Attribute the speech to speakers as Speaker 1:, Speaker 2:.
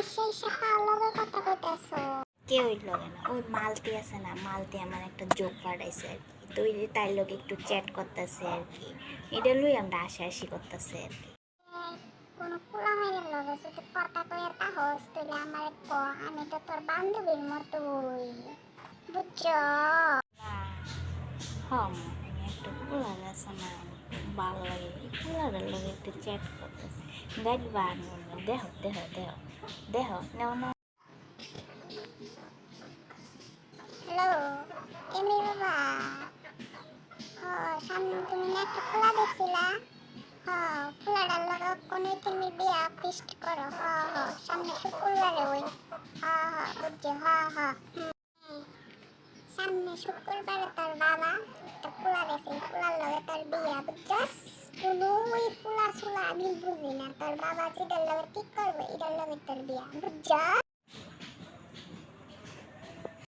Speaker 1: লগে কথা কইতাছো
Speaker 2: কে হইল না ওই মালতি আছে না মালতি আমার একটা জোক পাঠাইছে আর কি। তো ওই যে তাই লোক একটু চ্যাট করতেছে আর কি। এটা লই আমরা আশা আশি করতেছে আর কি।
Speaker 1: কোন পোলা লগে যদি কথা কইয়া তাহস তুই আমার ক আমি তো তোর বান্ধবীর মতো বুঝছ?
Speaker 2: হম একটা পোলার আছে না ভালো লাগে। পোলারের লোক একটু চ্যাট করতেছে। গাড়ি বাড়ানো দেহ দেহ দেহ। দেহ, নাও না।
Speaker 1: হ্যালো এমনি বাবা। হ, সামনে তুমি না একটা পোলা দেখছিলা হ পোলাটার লগে কোনে তুমি বিয়া ফিস্ট করো। হ হ, সামনে শুক্রবারে ওই। হ হ, বুঝছ? হ হ সামনে শুক্রবারে তোর বাবা একটা পোলা দেখছে পোলার লগে তোর বিয়া, বুঝছস? বুঝি না। তোর বাবা যেটার লগে ঠিক করব? এটার লগে তোর বিয়া। বুঝছস